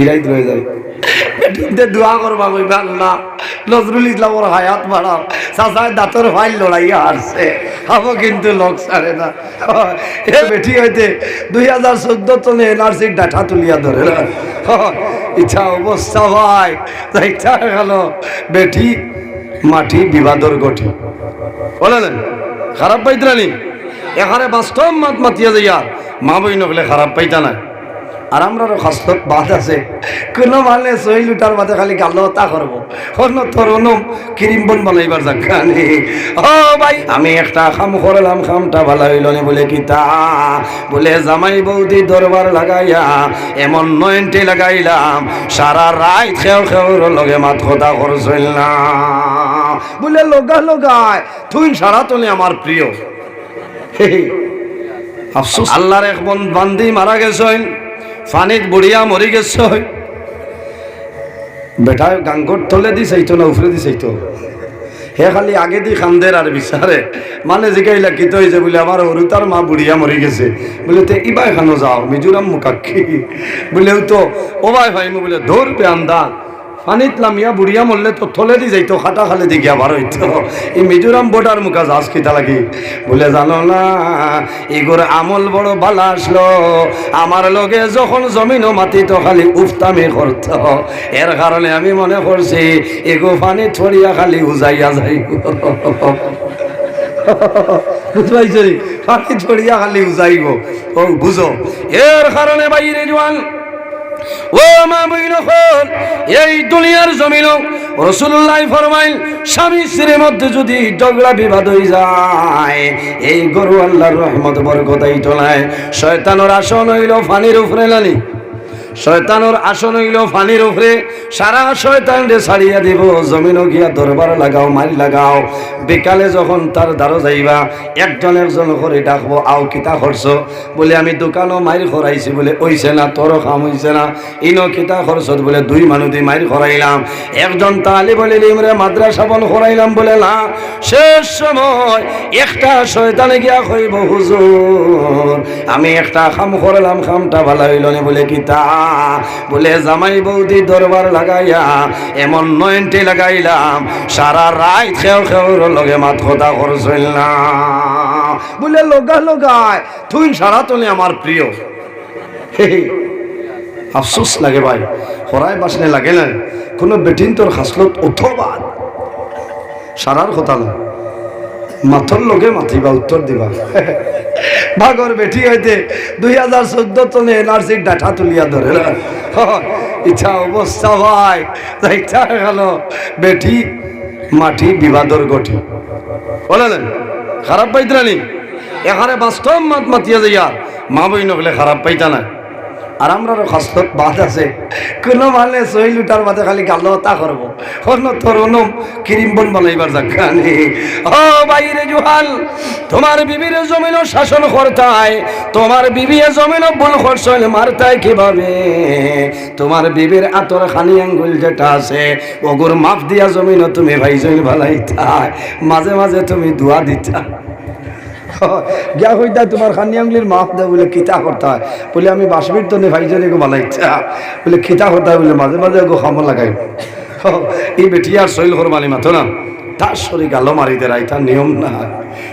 ইরাই রয়ে যায় কিন্তু না। এ বেটি দুই ডাটা না। ইচ্ছা ভাই ইচ্ছা গেল বেটি, মাটি বিবাদর গঠি। বলেন খারাপ পাইতরানি এখানে বাস্তব মাত মাতিয়া যাইয়া, মা বই নকলে খারাপ পাইতা না আর আমরা খাসলত বাদ আছে। কোনো মানে সহি লুটার বাদে খালি গালো তা করব। অন্য তোর অন্য ক্রিম বন বানাইবার জানি ও ভাই আমি একটা খাম করলাম খামটা ভালো হইল নি বলে কি তা বলে জামাই বৌদি দরবার লাগাইয়া এমন নয়নটি লাগাইলাম সারা রাত খেও খেওর লগে মাত কথা করছিল না। বলে লগা লগায় তুই সারা তোলে আমার প্রিয়। আফসোস। আল্লাহর এক বন বান্দি মারা গেছেন। ফানিত বুড়িয়া মরি গেছ বেটা গাঙ্গর তলে দি চাইতো না, উফরে দি চাইতো। হে খালি আগে দি খান্দের আর বিচারে মানে জিগাই কিত হয়েছে বলে আমার অরুতার মা বুড়িয়া মরি গেছে। বলে, তো ইবাই খানো যাও মিজোরাম মুখাক্ষী বলে তো ও ভাই ভাই বলে ধর পে পানিত লামিয়া বুড়িয়া মরলে তো থলে দি যাইতো, খাটা খালে দি গিয়া বার হইতো। এই মিজোরাম বোর্ডার মুখা যাস কিতা লাগি বলে, জানো না এগুর আমল বড় বালা আসলো। আমার লগে যখন জমিন মাটি তো খালি উফতামি করত। এর কারণে আমি মনে করছি এগো পানি ছড়িয়া খালি উজাইয়া যাই বুঝতে পারছি পানি ছড়িয়া খালি উজাইব। বুঝো। এর কারণে বাইরে জোয়ান ও মা এই দুনিয়ার জমিন। রসুল্লাহ ফরমাইল, স্বামী স্ত্রীর মধ্যে যদি ঝগড়া বিবাদ হয়ে যায়, এই গরু আল্লাহর রহমত বরকতাই শয়তানোর আসন হইল ফানির উপরে লানি শয়তানোর আসন হইল ফানির উপরে। সারা শয়তান রে ছাড়িয়া দিব, জমিনও গিয়া দরবার লাগাও মারি লাগাও। বিকালে যখন তার দ্বারো যাইবা, একজন একজন করে ডাকবো, আও কিতা খরচ? বলে, আমি দোকানও মাইর খরাইছি। বলে ওইছে না, তোরও খাম হইছে না। ইনো কিতা খরচত বলে, দুই মানুষ দিয়ে মাইর খরাইলাম। একজন তালি বলে লিমরে মাদ্রাসা বন খরাইলাম। বলে, না, শেষ সময় একটা শয়তানে গিয়া কইব, হুজুর, আমি একটা খাম করলাম খামটা ভালো হইল বলে, কি তা বলে, জামাই বৌদি দরবার লাগাইয়া এমন নয়নটি লাগাইলাম, সারা রাত খেও খেওর লগে মাত কথা করছিল না। বলে, লগা লগায়, তুই সারা তোলে আমার প্রিয়। আফসোস লাগে ভাই হরাই বাসনে লাগে না। কোনো বেটিন তোর হাসলত অথবা সারার কথা না। মাথর লগে মাতিবা উত্তর দিবা। ভাগর বেটি হইতে দুই হাজার চোদ্দ টনে এনআরসির ডাটা তুলিয়া ধরে ইচ্ছা অবস্থা ভাই ইচ্ছা গেল বেটি মাটি বিবাদর গঠি। বলেন খারাপ পাইতরানি এখানে বাস্তব মাত মাতিয়া যাইয়া মা বই নকলে খারাপ পাইতা না। আর আমরা খাসলত বাদ আছে। কোনো মানে সহি লুটার বাদে খালি গালো তা করব অন্য তোর অন্য ক্রিম বন বানাইবার জানি ও বাইরে জুহাল তোমার বিবির জমিন শাসন করতায় তোমার বিবি জমিন ভুল করছল মারতায় কীভাবে? তোমার বিবির আতর খানি আঙ্গুল যেটা আছে ওগুর মাপ দিয়া জমিন তুমি ভাইজন ভালাইতায় মাঝে মাঝে তুমি দোয়া দিতা। গিয়া কইতা তোমার খানি আঙ্গুলির মাপ দেয় বলে কিতা করতে হয়। বলে আমি বাসবির তো ভাইজনে গো বানাইছা বলে খিতা করতে হয় বলে মাঝে মাঝে গো খামো লাগাই। এই বেটি আর শৈল করবানি মাথো না। তার শরীর গালো মারিতে রাই তার নিয়ম না।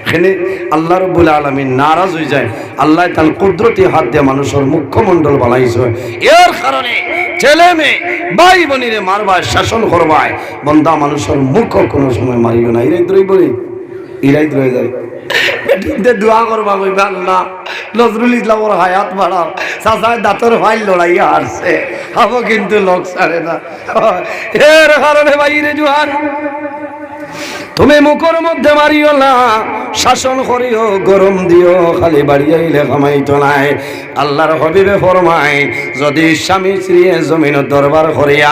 এখানে আল্লাহ রব্বুল আলমী নারাজ হয়ে যায়। আল্লাহ তার কুদরতি হাত দিয়ে মানুষের মুখ্যমণ্ডল বানাইছে। এর কারণে ছেলে মেয়ে ভাই বোনিরে মারবায় শাসন করবায়। বন্দা মানুষের মুখ কোনো সময় মারিও না ইরাই দ্রই বলি ইরাই রয়ে যায় বেটিতে দোয়া করবা কইবা হায়াত বাড়াও চাচায় দাঁতর ফাইল লড়াইয়া আসছে। হব কিন্তু লোক ছাড়ে না। এর কারণে বাইরে জোয়ার তুমি মুখর মধ্যে মারিও না, শাসন করিও, গরম দিও, খালি বাড়ি আইলে কামাইতো নাই। আল্লাহর হবিবে ফরমাই যদি স্বামী স্ত্রীয়ে জমিন দরবার করিয়া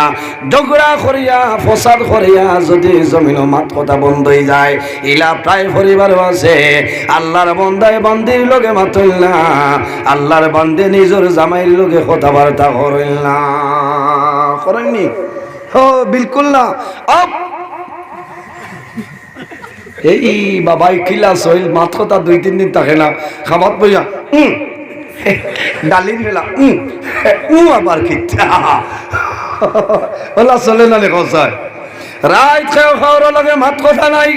ঝগড়া করিয়া, ফসাদ করিয়া, যদি জমিন মাত কথা বন্ধ হয়ে যায়, ইলা প্রায় পরিবার আছে। আল্লাহর বন্দায় বান্দির লগে মাতল না, আল্লাহর বান্দে নিজের জামাইয়ের লগে কথাবার্তা করেন না। করেননি? ও, বিলকুল না। এই বাবাই কিলা সইল মাত্র তা দুই, তিন দিন থাকে না। খাবার বইয়া হুম ডালির ফেলা উম উ আবার ওলা চলে না লেখা চাই। রাত খেয়ে খাওয়ার লগে মাত কথা নাই।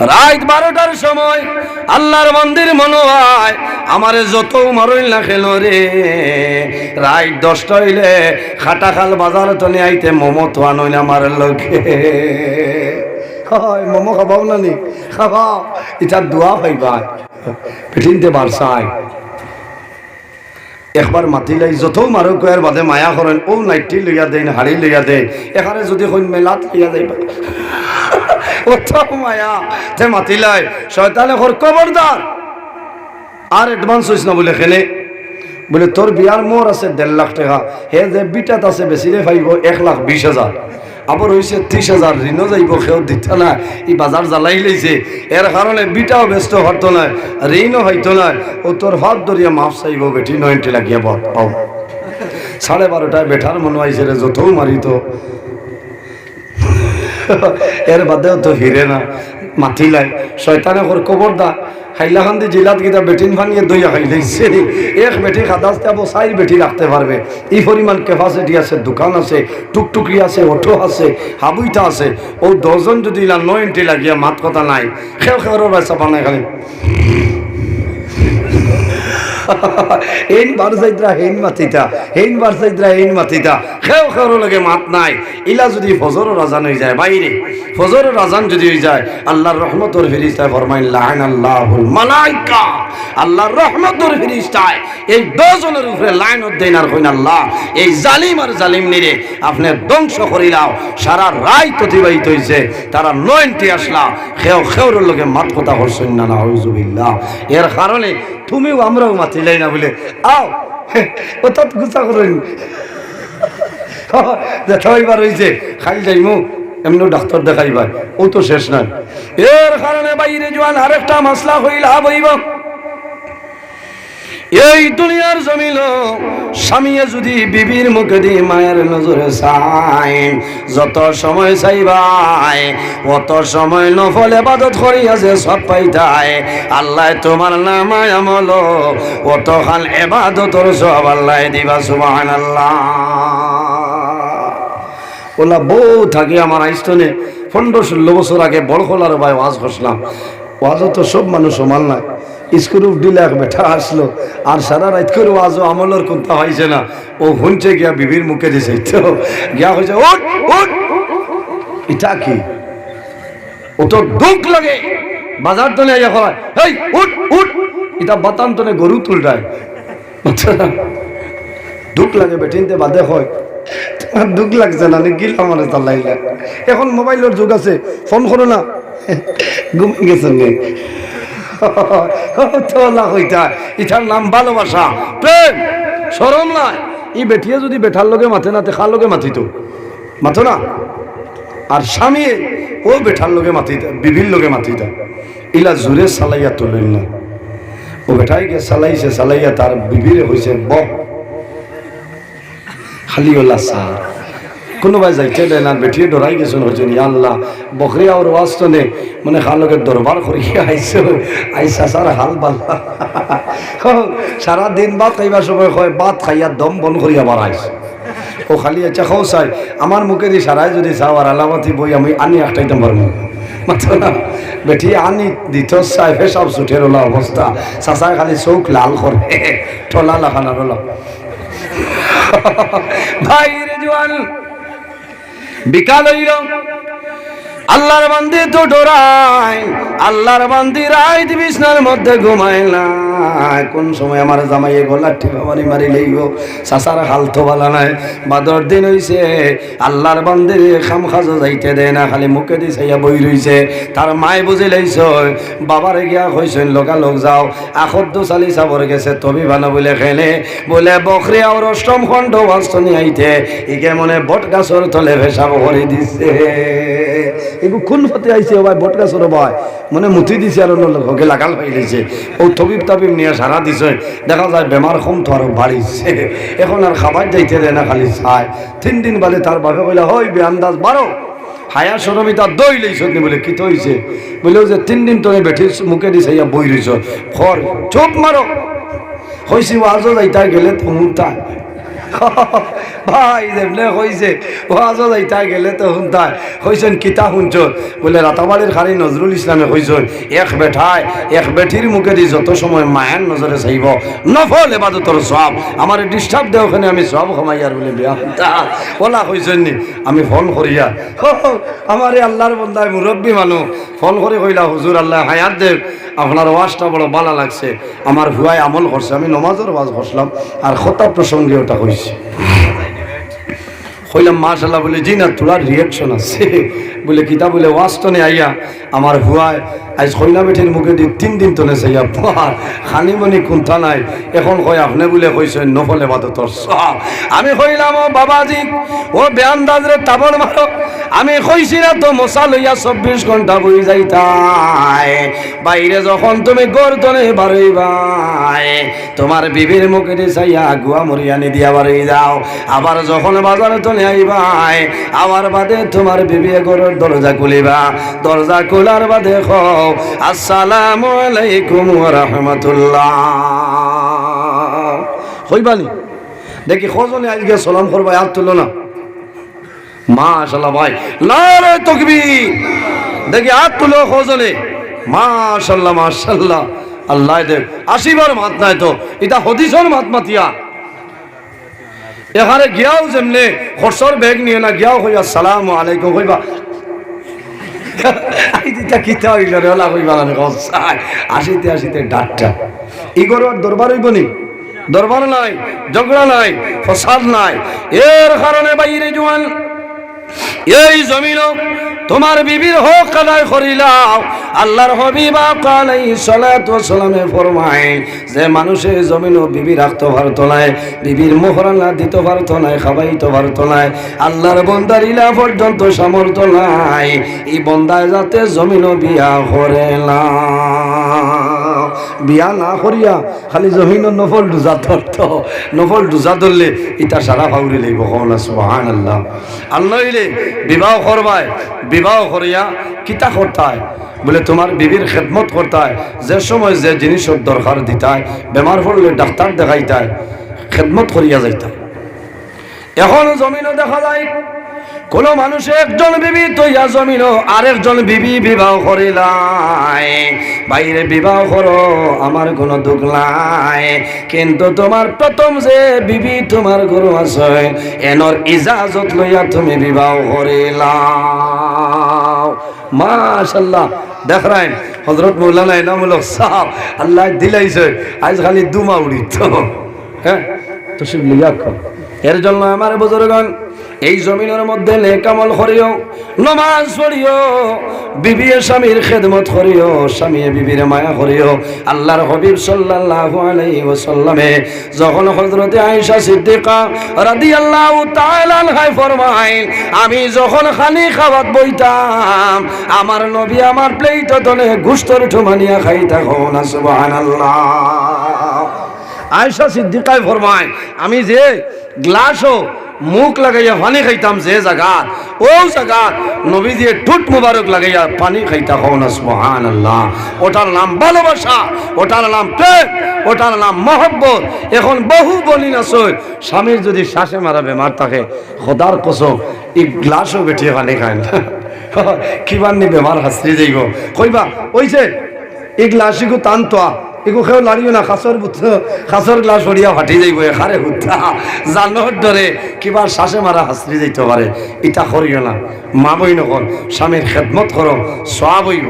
রাত বারোটার সময় আল্লাহর মন্দির মনে হয় আমারে যত মারইল না খেল রে রাত দশটা হইলে খাটা খাল বাজার তনে আইতে মোমো তো আনই আমার লোকে হয়, মোমো খাবাও না নি খাবাও, এটা দোয়া পাইবা পিঠিনতে বারসাই একবার মাতিলাই যত মারো কয়ার বাদে মায়া করেন ও নাইটি লইয়া দেন হাড়ি লইয়া দে। এখানে যদি কইন মেলাত লইয়া যাইবা মায়া। তে মাতিলাই শয়তানে ঘর খবরদার আর অ্যাডভান্স হইস না বলে খেলে বলে তোর বিয়ার মোর আছে দেড় লাখ টাকা। হে যে বিটাত আছে বেশি রে পাইব এক লাখ বিশ হাজার আবার হয়েছে ত্রিশ হাজার, ঋণও যাইব, সেও দিতে না। এই বাজার জ্বালাই লইছে। এর কারণে বিটাও ব্যস্ত হতো না ঋণও হইতো না ও তোর হাত ধরিয়া মাফ চাইব বেটি নয়নটি লাগিয়া বল পাও। সাড়ে বারোটায় বেঠার মনে হয়েছে রে যতও মারিত এর বাদেও তো হিরে না, মাতিলাই। শয়তানে ওর কবর দা? হাইলাকান্দি জেলাত কিতা বেটিন ভাঙিয়ে দইয়া খাইলাইছে এক বেটি খাদাস যাব চাই বেটি রাখতে পারবে। এই পরিমাণ ক্যাপাসিটি আছে, দোকান আছে, টুকটুকি আছে, অটো আছে, হাবুইটা আছে। ও দশজন যদি নয় এন্ট্রি লাগিয়া মাত কথা নাই খেও খেওর বাসা বানাই খালি। হেইন বারসাইদরা হেইন মাতিতা। হেইন বারসাইদরা হেইন মাতিতা। খেও খেওর লগে মাত নাই। ইলা যদি ফজর রাজান হয়ে যায় বাইরে ফজর রাজান যদি হয়ে যায় আল্লাহর রহমতর ফিরিস্তায় ফরমাইন লাহান আল্লাহুল মালাইকা। আল্লাহর রহমতর ফিরিস্তায় এই দশজনের উপরে লাইন উদ্দিন আর কইন, আল্লাহ, এই জালিম আর জালিম নিরে আপনি ধ্বংস করিলাও সারা রাত অতিবাহিত হয়েছে তারা নয়নটি আসলা। খেও খেওর লগে মাত কথা করছেন না না এর কারণে তুমিও আমরাও মাতিলাই না বলে, আও, অর্থাৎ গুসা করেন দেখাইবার হয়েছে খাই যাইমু এমনি ডাক্তার দেখাইবার, ও তো শেষ নাই। এর কারণে বাইরে জোয়ান, আরেকটা মাসলা হইল হইব। এই দুনিয়ার জমিল স্বামীয়ে যদি বিবির মুখে দিয়ে মায়ের নজরে চাই যত সময় চাইবাই, অত সময় নফল এবাদত করিয়া যে সব পাইতায় আল্লাহ তোমার নামায় আমল অত খান এবাদতর সব আল্লাহ দিবা সুবাহান আল্লাহ ওলা বউ থাকি আমার আইস্তনে পনেরো ষোলো বছর আগে বড় খোলার ভাই ওয়াজ করছিলাম ওয়াজও তো সব মানুষ সমান নাই। স্ক্রু দিলে এক বেঠা আসলো। আর সারা রাত করে ওয়াজও আমলের কোনটা হয়েছে না। ও শুনছে গিয়া বিবির মুখে দিছে তো গিয়া হয়েছে উঠ উঠ। এটা কি? ও তো দুঃখ লাগে। বাজার তো নেই হয় এই উঠ উঠ। এটা বাতান তো গরু তুলটায় দুঃখ লাগে বেটিনতে বাদে হয়। তোমার দুঃখ লাগছে না গিলাম মানে চালাইলে? এখন মোবাইলের যুগ আছে, ফোন করো না। ইটার নাম ভালোবাসা। প্রেম! সরম নাই। ই বেটিয়ে যদি বেঠার লগে মাথে না তেখার লগে মাথিত মাথো না? আর স্বামী, ও বেঠার লগে মাথিতা বিবির লগে মাথিতা ইলা জোরে চালাইয়া তোলেন না। ও বেটাই গিয়ে চালাইছে চালাইয়া তার বিবিরে হয়েছে বক খালি ওলা চা কোনোবাই যাইতে দেয় না, বেঠিয়ে ডরাই গেছেন হয়েছেন আল্লাহ বকরিয়া ওর ওয়াস্তনে মানে খালকের দরবার করিয়া আইসে আইসা সার হাল বাল্লা সারা দিন ভাত খাইবার সময় হয়, ভাত খাইয়া দম বন করিয়া বাড়াইছে ও খালি আচ্ছা খাও চাই, আমার মুখে দিয়ে সারাই যদি চাও আর আলামতি বই আমি আনি একটাইতে পারব। মাত্র বেটি আনি দিত চাই ফেসব চুঠের ওলা অবস্থা চাচাই খালি চৌক লাল করে ঠলা লাখানার ওলা ভাই রে জোয়ান বিকাল হইল আল্লাহর বান্দি তো ডোরাই আল্লাহর বান্দি রায় বিছনার মধ্যে না কোন সময় আমার জামাইয়ে গলার ঠিক মারি লইব চাচার হাল তো ভালো নাই, বাদর দিন হইছে। আল্লাহর বান্দির খাম খাজো যাইতে দেয় না, খালি মুখে দি চাইয়া বই রইছে। তার মায় বুঝি লাইছ, বাবারে গিয়া কইছেন লগা লোক যাও, আখদ্দু চালি চাবর গেছে, তবি ভালো বলে খেলে। বলে, বকরি আর অষ্টম খণ্ড বাস্তনি আইতে ইকে মনে বট গাছর তলে ভেসাব করে দিছে। এগু কোন ফতে আইছে, ভাই, বট গাছর, ভাই। মানে মুতি দিছে আর লোককে লাগাল পাই দিছে ও তবিব তাবিব নিয়ে সারা দিছে। দেখা যায় বেমার কম তো আরও বাড়িছে এখন আর খাবার যাইতে দেয় না খালি চায়। তিন দিন বাদে তার বাপে বলে হই বে আন্দাজ বারো হায়া সরমিতা দই লইছ নি বলে, কি তো হইছে বলে যে তিন দিন তুমি বেঠি মুখে দিছে, ইয়া বই রইছ খর চোপ মারো কইছি ওয়াজও যাইতা গেলে তো হুনতা ভাই যেমনে কইছে ওয়াজও যাইতা গেলে তো হুনতা কইছেন কিতা শুনছ বলে রাতাবাড়ির খালি নজরুল ইসলামে কইছেন এক বেঠায়, এক বেঠির মুখে দি যত সময় মায়ের নজরে চাইব। নফল এবাদতর সব আমার ডিস্টার্ব দেও ওখানে আমি সব কমাইয়ার বলে, বিয়া ওলা কইছেন নি। আমি ফোন করিয়া আমার আল্লাহর বন্দায় মুরব্বী মানুষ ফোন করে কইলা, হুজুর আল্লাহ, হায়াত দেব আপনার ওয়াজটা বড় ভালো লাগছে। আমার ভুয়াই আমল করছে। আমি নমাজের ওয়াজ করছিলাম আর খতা প্রসঙ্গে ওটা কইছি Deus. কইলাম মাশাল্লাহ বলে, জি না, তোলার রিয়াকশন আছে। বলে কিতা বলে ওয়াজটনে আইয়া আমার ভুয়ায়, আজ কইনা বেঠির মুখে দি তিন দিন তনে চাইয়া পার খানি মনি কুন্থা নাই। এখন কয়, আপনি বলে কইছেন, নফলে বাদতর সব। আমি কইলাম ও বাবাজি, ও বেআন্দাজরে তাবর মারো। আমি কইছি না তো, মশা লইয়া চব্বিশ ঘণ্টা বই যাইতাই বাইরে যখন তুমি গর্দনে বারইবাই তোমার বিবির মুখে দিয়ে চাইয়া গুয়া মরিয়ানি দিয়া বারই যাও আবার যখন বাজারে তলে আইবাই আবার বাদে তোমার বিবি গরুর দরজা খুলিবা। দরজা খোলার বাদে আসসালামু আলাইকুম রাহমাতুল্লাহ। হইবানি? দেখি খজনে আজকে সালাম হাত তুলো না। মাশাল্লাহ ভাই নারে তকবীর। দেখি হাত তুলো খোঁজলে মাশাল্লাহ মাশাল্লাহ আল্লাহ দেব আসিবার মাত নাই তো, এটা হদিসর মাত মাতিয়া। এখানে গিয়াও যেমনে, খরচর বেগ নিয়ে না, গিয়াও কইবা, সালাম আলাইকুম কইবা দরবার নাই, ঝগড়া নাই, ফসাদ নাই। এর কারণে বাইরে জোয়ান এই জমিন তোমার বিবির হক আদায় করিলাও আল্লাহর হবিবা কালাই সালাত ও সালামে ফরমায়, যে মানুষের জমিন বিবি রাখতে পারত নাই, বিবির মোহরানা দিতে পারত নাই, খাবাইতে পারত নাই, আল্লাহর বন্দার ইলা পর্যন্ত সামর্থ্য নাই। এই বন্দায় যাতে জমিন বিয়া করে না। বিয়া না করিয়া খালি জমিন নফল ডুজা ধরত। নফল ডুজা ধরলে ইটা সারা ফাউরি লাগব কমলা সুহান আল্লাহ আল্লাহ বিবাহ করবায় বিবাহ করিয়া কিতা করতায় বলে তোমার বিবির খেদমত করতায় যে সময় যে জিনিসের দরকার দিতায় বেমার পড়লে ডাক্তার দেখাইতায় খেদমত করিয়া যাইতায় এখন জমিনও দেখা যায় কোন মানুষ একজন বিবি তৈয়া জমিন আরেকজন বিবি বিবাহ করিলাই। বাইরে বিবাহ করো, আমার কোনো দুঃখ নাই। কিন্তু তোমার প্রথম যে বিবি তোমার গরু আছে, এনর ইজাজত লইয়া তুমি বিবাহ করিলাও। মাশাল্লাহ দেখ রাইন হজরত মৌলানা এনামুলক সাহ আল্লাহ দিলাইছে, আজ খালি দুমা উড়িত। হ্যাঁ তো সে লিয়া এর জন্য আমার বুজুর্গণ এই জমিনের মধ্যে নেকামল করিও, নমাজ পড়িও বিবি স্বামীর খেদমত করিও, স্বামী বিবির মায়া করিও। আল্লাহর হবিব সাল্লাল্লাহু আলাইহি ওয়াসাল্লামে যখন হযরতে আয়েশা সিদ্দিকা রাদিয়াল্লাহু তাআলা আনহা ফরমায় আমি যখন খানি খাওয়াত বইতাম, আমার নবী আমার প্লেট তলে গুস্তর ঠুমানিয়া খাইতা না সুবহানাল্লাহ। আয়সা সিদ্দিকায় ফরমায়, আমি যে গ্লাসও মুখ লাগাইয়া পানি খাইতাম যে জায়গা ও জায়গা নবী দিয়ে ঠুট মুবারক লাগাইয়া পানি খাইতা হও না সুবহান আল্লাহ ওটার নাম ভালোবাসা ওটার নাম প্রেম ওটার নাম মহব্বত। এখন বহু বলি না স্বামীর যদি শ্বাসে মারা বেমার থাকে খোদার কসম এই গ্লাসও বেঠিয়ে পানি খায় না। কিবার নি বেমার হাসরি যাইব। কইবা ওইছে এই গ্লাসিকো টানতোয়া এগো খেও লাড়িও না খাসর বুঝছ খাসর গ্লাস সরিয়া ফাটি যাইব এখারে হুদ্ধা জানোর ডরে কিবার শ্বাসে মারা হাসরি যাইতে পারে এটা করিও না মা বই নকল স্বামীর খেদমত করো সব হইব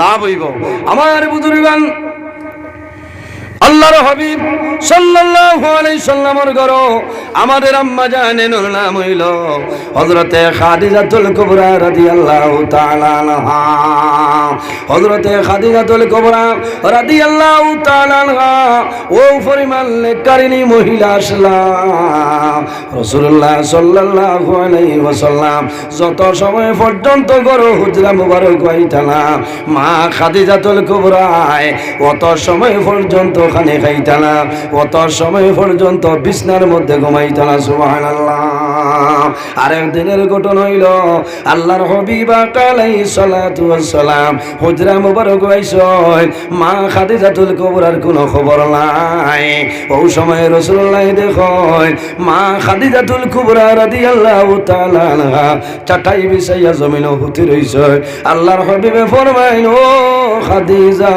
লাভ হইব। আমার বুজুর্গান আল্লাহর হাবিব সাল্লাল্লাহু আলাইহি সাল্লামের ঘর আমাদের আম্মা জানেন নাম হইল হযরতে খাদিজাতুল কুবরা রাদিয়াল্লাহু তাআলা আনহা। হযরতে খাদিজাতুল কুবরা রাদিয়াল্লাহু তাআলা আনহা। ও পরিমাণ নেকারিনী মহিলা আসলাম। রাসূলুল্লাহ সাল্লাল্লাহু আলাইহি ওয়াসাল্লাম যত সময় পর্যন্ত ঘর হুজরা মুবারক হইতানা মা খাদিজাতুল কুবরায় অত সময় পর্যন্ত ওখানে খাইতানা। কত সময় পর্যন্ত বিছনার মধ্যে ঘুমাইতানা সুবহানাল্লাহ। আরেক দিনের ঘটনা হইল। আল্লাহর হবিবা কালাই সালাতু সালাম হুজরা মুবারক হইছয় মা খাদিজাতুল কুবরার কোনো খবর নাই। ও সময় রাসূলুল্লাহ দেখয় মা খাদিজাতুল কুবরা রাদিয়াল্লাহু তাআলা আনহা চাটাই বিছাইয়া জমিন হুতি রইছে। আল্লাহর হবিবে ফরমাইন ও খাদিজা,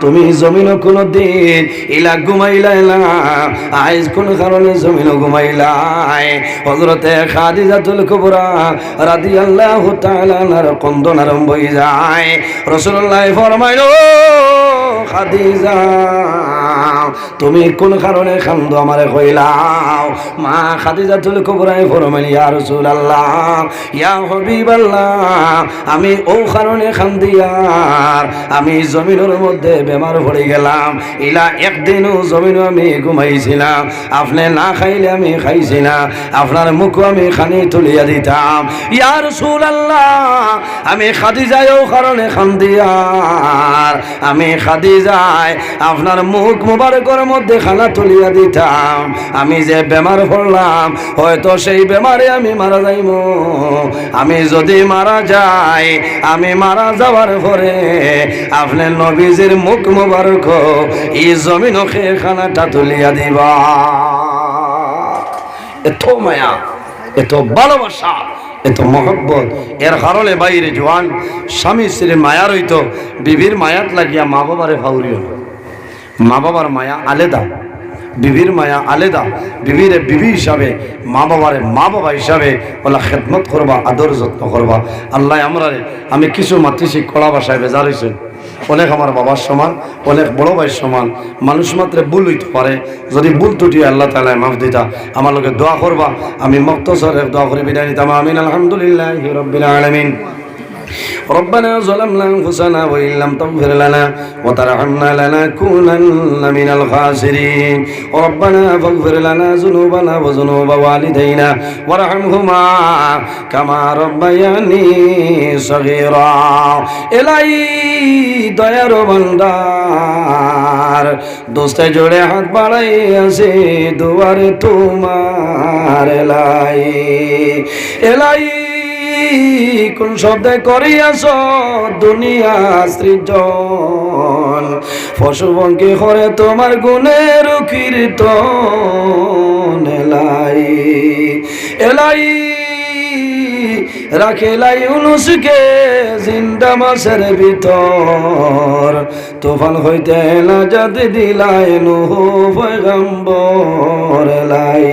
তুমি জমিন কোন দিন ইলা ঘুমাইলাই না। আইজ কোন কারণে জমিন ঘুমাইলাই। হজরতে খাদিজাতুল কুবরা রাদিয়াল্লাহু তাআলা নার কন্দন আরম্ভ হয়ে যায়। রাসূলুল্লাহ ফরমাইল খাদিজা তুমি কোন কারণে খান্দ আমারে কইলাও? মা খাদিজাতুল কুবরায় ফরমাইল, ইয়া রাসূলুল্লাহ, ইয়া হাবিবাল্লাহ, আমি ও কারণে খান্দিয়ার আমি জমিনের মধ্যে বেমার পড়ে গেলাম। ইলা একদিনও জমিনও আমি ঘুমাইছিলাম। আপনি না খাইলে আমি খাইছি না আপনার মুখ আমি খানি তুলিয়া দিতাম। ইয়ার সুল আল্লাহ আমি খাদি যাইও কারণে খান্দিয়ার আমি খাদি যাই আপনার মুখ মুবারকের মধ্যে খানা তুলিয়া দিতাম। আমি যে বেমার পড়লাম হয়তো সেই বেমারে আমি মারা যাইব। আমি যদি মারা যাই, আমি মারা যাওয়ার পরে আপনার নবীজির মুখ মুবারক এই জমিন খেয়ে খানাটা তুলিয়া দিবা। এত মায়া, এত ভালোবাসা, এত মহব্বত। এর কারণে বাইরে জোয়ান, স্বামী স্ত্রীর মায়া রইত, বিবির মায়াত লাগিয়া মা বাবারে ফাউরিও না। মা বাবার মায়া আলেদা, বিবির মায়া আলেদা, বিবিরে বিবি হিসাবে মা বাবারে মা বাবা হিসাবে ওলা খেদমত করবা, আদর যত্ন করবা। আল্লাহ আমরা আমি কিছু মাতৃশিক কড়া ভাষায় বেজার হয়েছে অনেক আমার বাবার সমান, অনেক বড় ভাইয়ের সমান। মানুষ মাত্রে ভুল হইতে পারে। যদি ভুল ত্রুটি আল্লাহ তালা মাফ দিতা। আমার লোকে দোয়া করবা। আমি মক্তসর দোয়া করে বিদায় নিতাম। আমিন, আলহামদুলিল্লাহ ربنا ظلمنا انفسنا وان لم تغفر لنا وترحمنا لنكونن من الخاسرين ربنا فاغفر لنا ذنوبنا وذنوب والدينا وارحمهما كما ربياني صغيرا الهي দয়ার ভান্ডার দোস্তে জোড়ে হাত বাড়াই আছে দুয়ারে তোমার এলাই এলাই কোন শব্দে করিয়াছ, দুনিয়া সৃজন। পশু পঙ্কি করে তোমার গুণের কীর্তন, এলাই এলাই। রাখেলাই উনুসকে জিন্দা মাসের ভিতর। তুফান হইতে না যাতে দিলাই নুহু পয়গম্বর এলাই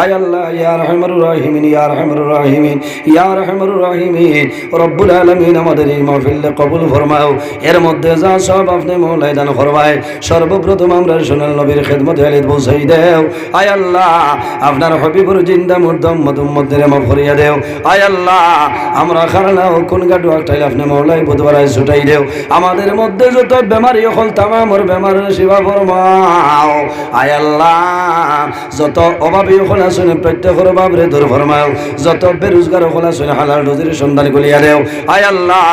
আয় আল্লাহ, ইয়া রহমার রাহিমিন, ইয়া রহমার রাহিমিন, ইয়া রহমার রাহিমিন। রব্বুল আলামিন আমাদের এই মাহফিল কবুল ফরমাও। এর মধ্যে যা সব আপনি মৌলাই দান ফরমায়, সর্বপ্রথম আমরা সোনাল নবীর খেদমত আলিদ বসাই দেও। আয় আল্লাহ, আপনার হবিবুর জিন্দা মুর্দম মধুম মধ্যে মাফ করিয়া দেও। আয় আল্লাহ, আমরা খারানা কোন গাডু একটাই আপনি মৌলাই বুধবারায় ছুটাই দেও। আমাদের মধ্যে যত বেমারি হল তামামর বেমারের সেবা ফরমাও। আয় আল্লাহ, যত অভাবী হল আসুন প্রত্যেকের বাবরে দূর ফরমাও। যত বেরোজগার হল আসুন হালাল রুজির সন্ধান করিয়া দেও। আয় আল্লাহ,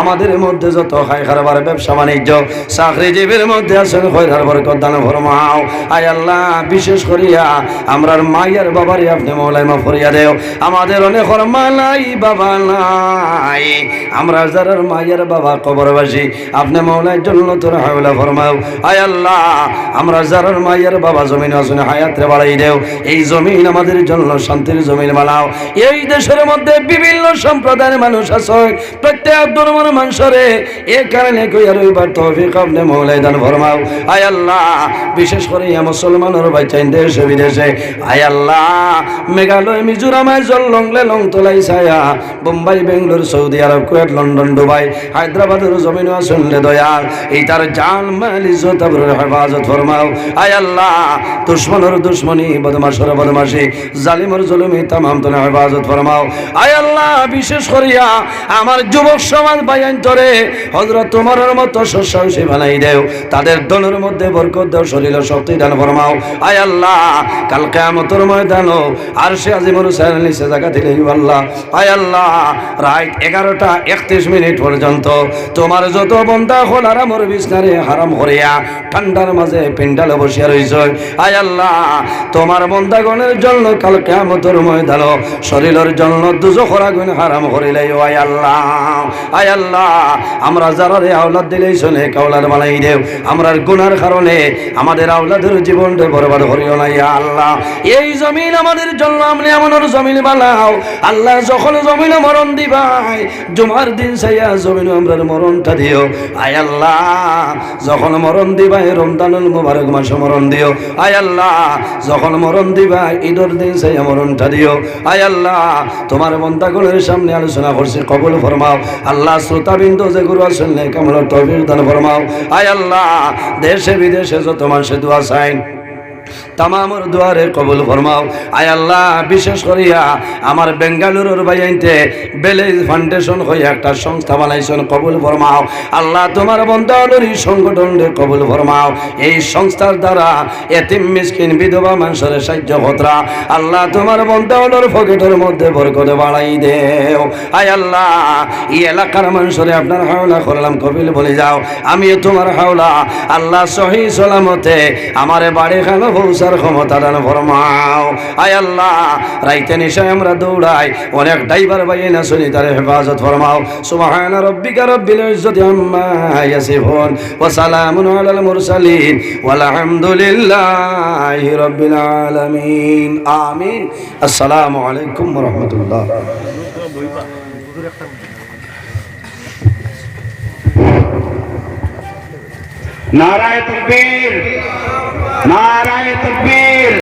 আমাদের মধ্যে যত খাই খারবার ব্যবসা বাণিজ্য চাকরিজীবীর মধ্যে আসুন খয়রার বরকত দান ফরমাও। আয় আল্লাহ, বিশেষ করিয়া আমরার মাইয়ার বাবারে আপনি মৌলাই মা ফরিয়া দেও। আমাদের অনেক মা নাই বাবা নাই। আমরা যারা মায়ের বাবা কবরবাসী, আপনি মৌলার জন্য তোর হাওলা ফরমাও। আয় আল্লাহ, আমরা যারা মায়ের বাবা জমিন আসুন হায়াতে বাড়াই দেও, এই জমিন আমাদের জন্য শান্তির জমিন বানাও। এই দেশের মধ্যে বিভিন্ন সম্প্রদায়ের মানুষ আছে, প্রত্যেক ধর্মের মানুষরে এ কারণে কইয়ার ওইবার তৌফিক আপনি মৌলাই দান ফরমাও। আয় আল্লাহ, বিশেষ করে মুসলমানের বাচ্চাইন দেশে বিদেশে। আয় আল্লাহ, মেঘালয় মিজোরামায় জল লংলে লং তোলাই ছায়া, Bombay, Bangalore, Saudi Arab Kuwait London, Dubai, হায়দ্রাবাদের জমিন শুনলে দয়াল। এই তার জান মাল ইজ্জত আবরুর হেফাজত ফরমাও। আয় আল্লাহ, দুশ্মনের দুশ্মনী বদমাসর বদমাসি জালিমর জলমি তামাম তোনে হেফাজত ফরমাও। আয় আল্লাহ, বিশেষ করিয়া আমার যুবক সমাজ বায়ান্তরে হজরত তোমার মতো শস্যাংশী বানাই দেও। তাদের দলের মধ্যে বরকত দেও শরীর শক্তি দান ফরমাও। আয় আল্লাহ, কাল কেয়ামতের ময়দান আর সে আজিমর সাহেব নিচে জায়গা দিলে আল্লাহ। আয় আল্লাহ, রাত এগারোটা একত্রিশ মিনিট পর্যন্ত তোমার যত বন্ধা খোলারা আরামর বিছনারে হারাম করিয়া ঠান্ডার মাঝে পেন্ডালে বসিয়া রইছ। আয় আল্লাহ, তোমার বন্দাগণের জন্য কাল কেমতর ময়দান, শরীরের জন্য দুজো খরাগুন হারাম করিলাই ও আয় আল্লাহ। আয় আল্লাহ, আমরা যারা রে আওলাদ দিলেই শোনে কাউলার বানাই দেও আমরার গুনার কারণে আমাদের আওলাদের জীবনটা বরবাদ করিও না ইয়া আল্লাহ। এই জমিন আমাদের জন্য, আপনি এমন জমিন বানাও। আল্লাহ যখন জমিন মরণ দিবাই জুমার দিন সাইয়া জমিন আমরার মরণটা দিও। আয় আল্লাহ যখন মরণ দিবাই রমদানুল মুবারক মাসে মরণ দিও। আয় আল্লাহ, যখন মরণ দিবা ঈদর দিন সেই মরণটা দিও। আয় আল্লাহ, তোমার বন্দাগুলোর সামনে আলোচনা করছি, কবুল ফরমাও। আল্লাহ, শ্রোতাবিন্দু যে গুরু আসেন কেমন তবির দান ফরমাও। আয় আল্লাহ, দেশে বিদেশে যত মানুষের দোয়া চাইন তামামর দুয়ারে কবুল ফরমাও। আয় আল্লাহ, বিশেষ করিয়া আমার বেঙ্গালুরুর বাইতে বেলেজ ফাউন্ডেশন হয়ে একটা সংস্থা বানাইছেন, কবুল ফরমাও। আল্লাহ তোমার বন্ধনরী সংগঠনরে কবুল ফরমাও। এই সংস্থার দ্বারা এতিম, মিসকিন, বিধবা মানুষের সাহায্য হতরা আল্লাহ তোমার বন্ধনর ফকেটের মধ্যে বরকতে বাড়াই দেও। আয় আল্লাহ, এই এলাকার মানুষরে আপনার হাওলা করলাম, কবিল বলে যাও। আমি তোমার হাওলা। আল্লাহ সহি সালামতে আমার বাড়ি খানো পৌঁছার ক্ষমতা দান ফরমাও। আয় আল্লাহ, রাইতে নিশায় আমরা দৌড়াই। অনেক ড্রাইভার ভাই না শুনি, তার হেফাজত ফরমাও। সুবহান রব্বিকা রব্বিল ইজ্জতি আম্মা ইয়াসিফুন ওয়া সালামুন আলাল মুরসালিন ওয়াল হামদুলিল্লাহি রাব্বিল আলামিন। আমিন। আসসালামু আলাইকুম ওয়া রাহমাতুল্লাহ। নারায় তকবীর। നാരായ തക്ബീർ